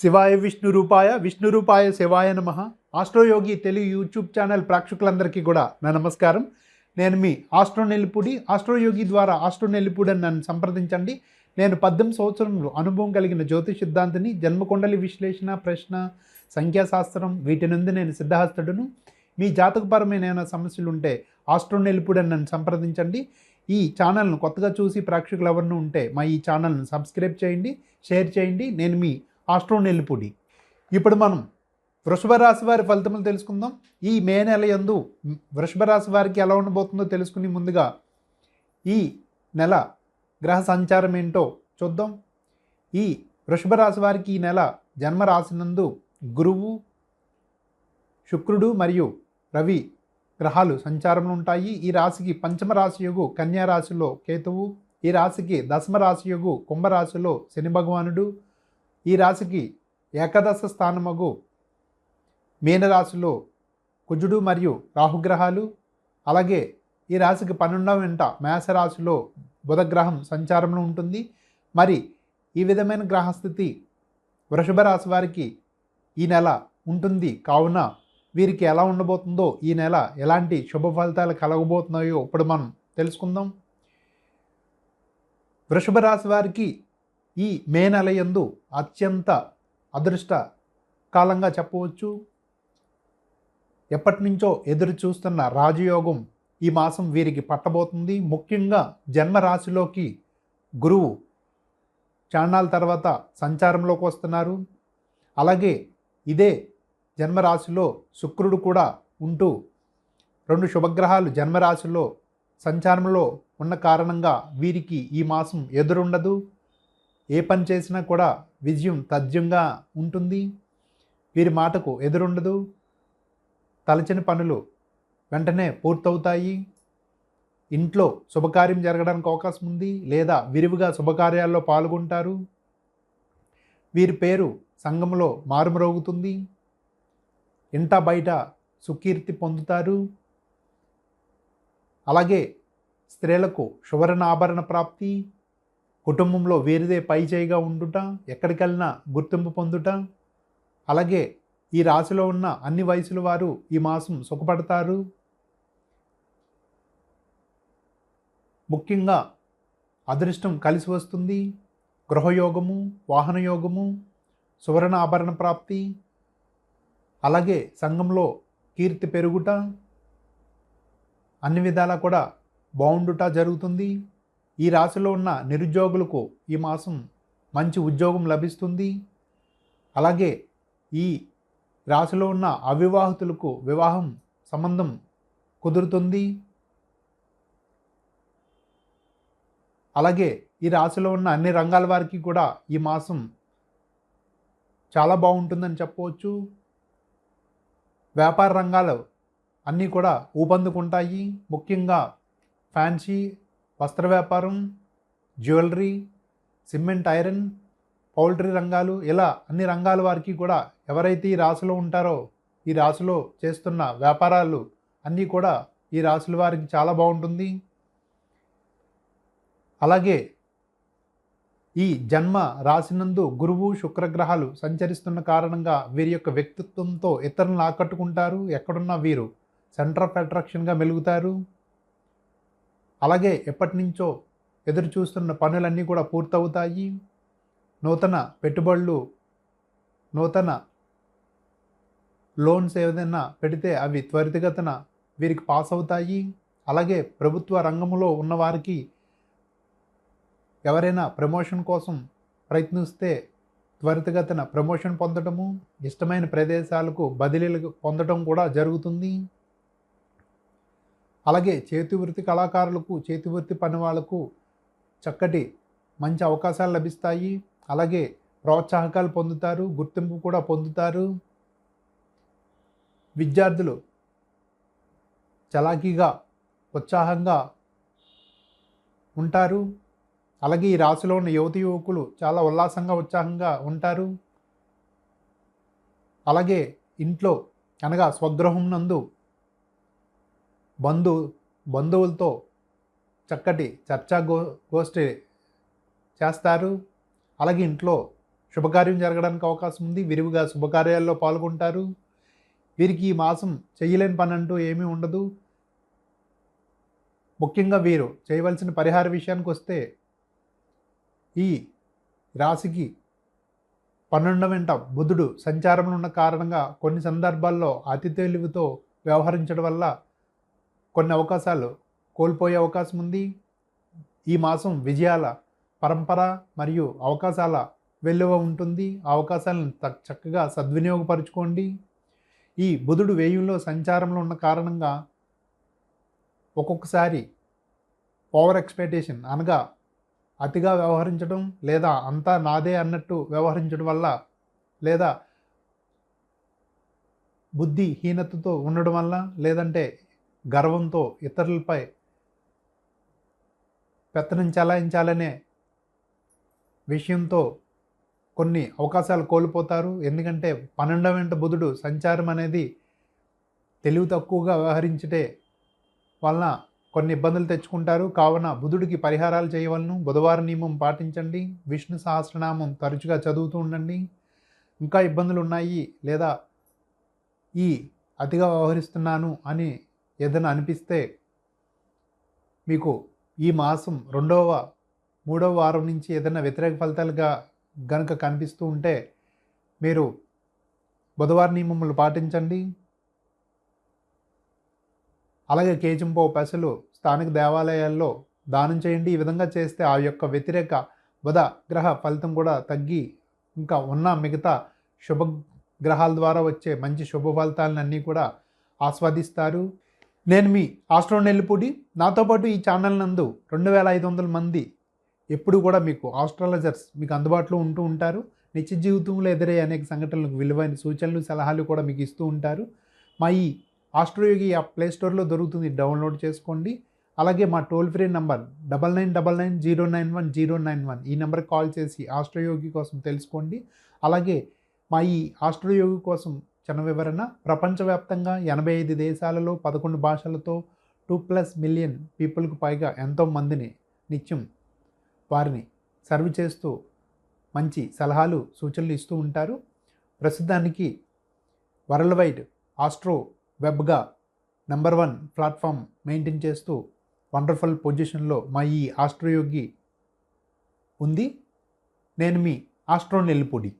శివాయ విష్ణు రూపాయ విష్ణు రూపాయ శివాయ నమ. ఆస్ట్రోయోగి తెలుగు యూట్యూబ్ ఛానల్ ప్రేక్షకులందరికీ కూడా నా నమస్కారం. నేను మీ ఆస్ట్రో నెల్లిపూడి ఆస్ట్రోయోగి ద్వారా ఆస్ట్రో నెల్లిపూడి అని నన్ను సంప్రదించండి. నేను పద్దెనిమిది సంవత్సరంలో అనుభవం కలిగిన జ్యోతిష్ సిద్ధాంతిని జన్మకొండలి విశ్లేషణ ప్రశ్న సంఖ్యాశాస్త్రం వీటి నుండి నేను సిద్ధహస్తుడును. మీ జాతకపరమైన ఏమైనా సమస్యలు ఉంటే ఆస్ట్రో నెల్లిపూడి అని నన్ను సంప్రదించండి. ఈ ఛానల్ను కొత్తగా చూసి ప్రేక్షకులు ఎవరిని ఉంటే మా ఈ ఛానల్ను సబ్స్క్రైబ్ చేయండి షేర్ చేయండి. నేను మీ ఆస్ట్రో నెల్లిపూడి. ఇప్పుడు మనం వృషభ రాశి వారి ఫలితములు తెలుసుకుందాం. ఈ మే నెల యందు వృషభ రాశి వారికి ఎలా ఉండబోతుందో తెలుసుకుని ముందుగా ఈ నెల గ్రహ సంచారం ఏంటో చూద్దాం. ఈ వృషభ రాశి వారికి ఈ నెల జన్మ రాసినందు గురువు శుక్రుడు మరియు రవి గ్రహాలు సంచారంలో ఉంటాయి. ఈ రాశికి పంచమ రాశి యోగు కన్యా రాశిలో కేతువు. ఈ రాశికి దశమ రాశి యోగు కుంభరాశిలో శని భగవానుడు. ఈ రాశికి ఏకాదశ స్థానమగు మీనరాశిలో కుజుడు మరియు రాహుగ్రహాలు అలాగే ఈ రాశికి పన్నెండవ వెంట మేషరాశిలో బుధగ్రహం సంచారంలో ఉంటుంది. మరి ఈ విధమైన గ్రహస్థితి వృషభ రాశి వారికి ఈ నెల ఉంటుంది. కావున వీరికి ఎలా ఉండబోతుందో ఈ నెల ఎలాంటి శుభ ఫలితాలు కలగబోతున్నాయో ఇప్పుడు మనం తెలుసుకుందాం. వృషభ రాశి వారికి ఈ మే నెల అత్యంత అదృష్ట కాలంగా చెప్పవచ్చు. ఎప్పటి నుంచో ఎదురు చూస్తున్న రాజయోగం ఈ మాసం వీరికి పట్టబోతుంది. ముఖ్యంగా జన్మరాశిలోకి గురువు చాణాల తర్వాత సంచారంలోకి వస్తున్నారు. అలాగే ఇదే జన్మరాశిలో శుక్రుడు కూడా ఉంటూ రెండు శుభగ్రహాలు జన్మరాశిలో సంచారంలో ఉన్న కారణంగా వీరికి ఈ మాసం ఎదురుండదు. ఏ పని చేసినా కూడా విజయం తథ్యంగా ఉంటుంది. వీరి మాటకు ఎదురుండదు. తలచని పనులు వెంటనే పూర్తవుతాయి. ఇంట్లో శుభకార్యం జరగడానికి అవకాశం ఉంది లేదా విరివిగా శుభకార్యాల్లో పాల్గొంటారు. వీరి పేరు సంఘంలో మారుమరోగుతుంది. ఇంట బయట సుకీర్తి పొందుతారు. అలాగే స్త్రీలకు సువర్ణ ఆభరణ ప్రాప్తి కుటుంబంలో వీరిదే పై చేయిగా ఉండుట ఎక్కడికెళ్ళినా గుర్తింపు పొందుట. అలాగే ఈ రాశిలో ఉన్న అన్ని వయసుల వారు ఈ మాసం సుఖపడతారు. ముఖ్యంగా అదృష్టం కలిసి వస్తుంది. గృహయోగము వాహనయోగము సువర్ణ ఆభరణ ప్రాప్తి. అలాగే సంఘంలో కీర్తి పెరుగుట. అన్ని విధాలా కూడా బాగుండుట జరుగుతుంది. ఈ రాశిలో ఉన్న నిరుద్యోగులకు ఈ మాసం మంచి ఉద్యోగం లభిస్తుంది. అలాగే ఈ రాశిలో ఉన్న అవివాహితులకు వివాహం సంబంధం కుదురుతుంది. అలాగే ఈ రాశిలో ఉన్న అన్ని రంగాల వారికి కూడా ఈ మాసం చాలా బాగుంటుందని చెప్పవచ్చు. వ్యాపార రంగాలు అన్నీ కూడా ఊపందుకుంటాయి. ముఖ్యంగా ఫ్యాన్సీ వస్త్ర వ్యాపారం జ్యువెలరీ సిమెంట్ ఐరన్ పౌల్ట్రీ రంగాలు ఇలా అన్ని రంగాల వారికి కూడా ఎవరైతే ఈ రాశిలో ఉంటారో ఈ రాశిలో చేస్తున్న వ్యాపారాలు అన్నీ కూడా ఈ రాశుల వారికి చాలా బాగుంటుంది. అలాగే ఈ జన్మ రాసినందు గురువు శుక్రగ్రహాలు సంచరిస్తున్న కారణంగా వీరి యొక్క వ్యక్తిత్వంతో ఇతరులను ఆకట్టుకుంటారు. ఎక్కడున్నా వీరు సెంటర్ ఆఫ్ అట్రాక్షన్గా మెలుగుతారు. అలాగే ఎప్పటి నుంచో ఎదురు చూస్తున్న పనులన్నీ కూడా పూర్తవుతాయి. నూతన పెట్టుబడులు నూతన లోన్స్ ఏదైనా పెడితే అవి త్వరితగతన వీరికి పాస్ అవుతాయి. అలాగే ప్రభుత్వ రంగంలో ఉన్నవారికి ఎవరైనా ప్రమోషన్ కోసం ప్రయత్నిస్తే త్వరితగతన ప్రమోషన్ పొందడము ఇష్టమైన ప్రదేశాలకు బదిలీలు పొందడం కూడా జరుగుతుంది. అలాగే చేతివృత్తి కళాకారులకు చేతివృత్తి పని వాళ్ళకు చక్కటి మంచి అవకాశాలు లభిస్తాయి. అలాగే ప్రోత్సాహకాలు పొందుతారు గుర్తింపు కూడా పొందుతారు. విద్యార్థులు చలాకీగా ఉత్సాహంగా ఉంటారు. అలాగే ఈ రాశిలో ఉన్న యువతి యువకులు చాలా ఉల్లాసంగా ఉత్సాహంగా ఉంటారు. అలాగే ఇంట్లో అనగా స్వగృహం నందు బంధు బంధువులతో చక్కటి చర్చా గో గోష్ఠి చేస్తారు. అలాగే ఇంట్లో శుభకార్యం జరగడానికి అవకాశం ఉంది. విరివిగా శుభకార్యాల్లో పాల్గొంటారు. వీరికి ఈ మాసం చేయలేని పని అంటూ ఏమీ ఉండదు. ముఖ్యంగా వీరు చేయవలసిన పరిహార విషయానికి వస్తే ఈ రాశికి పన్నెండవ వెంట బుధుడు సంచారంలో ఉన్న కారణంగా కొన్ని సందర్భాల్లో అతి తెలివితో వ్యవహరించడం వల్ల కొన్ని అవకాశాలు కోల్పోయే అవకాశం ఉంది. ఈ మాసం విజయాల పరంపర మరియు అవకాశాల వెల్లువ ఉంటుంది. ఆ అవకాశాలను చక్కగా సద్వినియోగపరచుకోండి. ఈ బుధుడు వేయుల్లో సంచారంలో ఉన్న కారణంగా ఒక్కొక్కసారి ఓవర్ ఎక్స్పెక్టేషన్ అనగా అతిగా వ్యవహరించడం లేదా అంతా నాదే అన్నట్టు వ్యవహరించడం వల్ల లేదా బుద్ధిహీనతతో ఉండడం వల్ల లేదంటే గర్వంతో ఇతరులపై పెత్తనం చెలాయించాలనే విషయంతో కొన్ని అవకాశాలు కోల్పోతారు. ఎందుకంటే పన్నెండవ వెంట బుధుడు సంచారం అనేది తెలివి తక్కువగా వ్యవహరించటే వలన కొన్ని ఇబ్బందులు తెచ్చుకుంటారు. కావున బుధుడికి పరిహారాలు చేయవలను. బుధవారం నియమం పాటించండి. విష్ణు సహస్రనామం తరచుగా చదువుతూ ఉండండి. ఇంకా ఇబ్బందులు ఉన్నాయి. లేదా ఈ అతిగా వ్యవహరిస్తున్నాను అని ఏదైనా అనిపిస్తే మీకు ఈ మాసం రెండవ మూడవ వారం నుంచి ఏదైనా వ్యతిరేక ఫలితాలుగా గనుక కనిపిస్తూ ఉంటే మీరు బుధవారం నియమములు పాటించండి. అలాగే కేచింపో పెసలు స్థానిక దేవాలయాల్లో దానం చేయండి. ఈ విధంగా చేస్తే ఆ యొక్క వ్యతిరేక బుధ గ్రహ ఫలితం కూడా తగ్గి ఇంకా ఉన్న మిగతా శుభ గ్రహాల ద్వారా వచ్చే మంచి శుభ ఫలితాలన్నీ అన్నీ కూడా ఆస్వాదిస్తారు. నేను మీ ఆస్ట్రో నెల్లిపూడి. నాతో పాటు ఈ ఛానల్ నందు రెండు వేల ఐదు వందల మంది ఎప్పుడు కూడా మీకు ఆస్ట్రాలజర్స్ మీకు అందుబాటులో ఉంటూ ఉంటారు. నిత్య జీవితంలో ఎదురయ్యే అనేక సంఘటనలకు విలువైన సూచనలు సలహాలు కూడా మీకు ఇస్తూ ఉంటారు. మా ఈ ఆస్ట్రోయోగి యాప్ ప్లే స్టోర్లో దొరుకుతుంది. డౌన్లోడ్ చేసుకోండి. అలాగే మా toll free number double nine double nine zero nine one zero nine one ఈ నెంబర్కి కాల్ చేసి ఆస్ట్రోయోగి కోసం తెలుసుకోండి. అలాగే మా ఈ ఆస్ట్రోయోగి కోసం చిన్న వివరణ. ప్రపంచవ్యాప్తంగా ఎనభై ఐదు దేశాలలో పదకొండు భాషలతో టూ ప్లస్ మిలియన్ పీపుల్కి పైగా ఎంతో మందిని నిత్యం వారిని సర్వ్ చేస్తూ మంచి సలహాలు సూచనలు ఇస్తూ ఉంటారు. ప్రస్తుతానికి వరల్డ్ వైడ్ ఆస్ట్రో వెబ్గా నెంబర్ వన్ ప్లాట్ఫామ్ మెయింటైన్ చేస్తూ వండర్ఫుల్ పొజిషన్లో మా ఈ ఆస్ట్రోయోగి ఉంది. నేను మీ ఆస్ట్రో నెల్లిపూడి.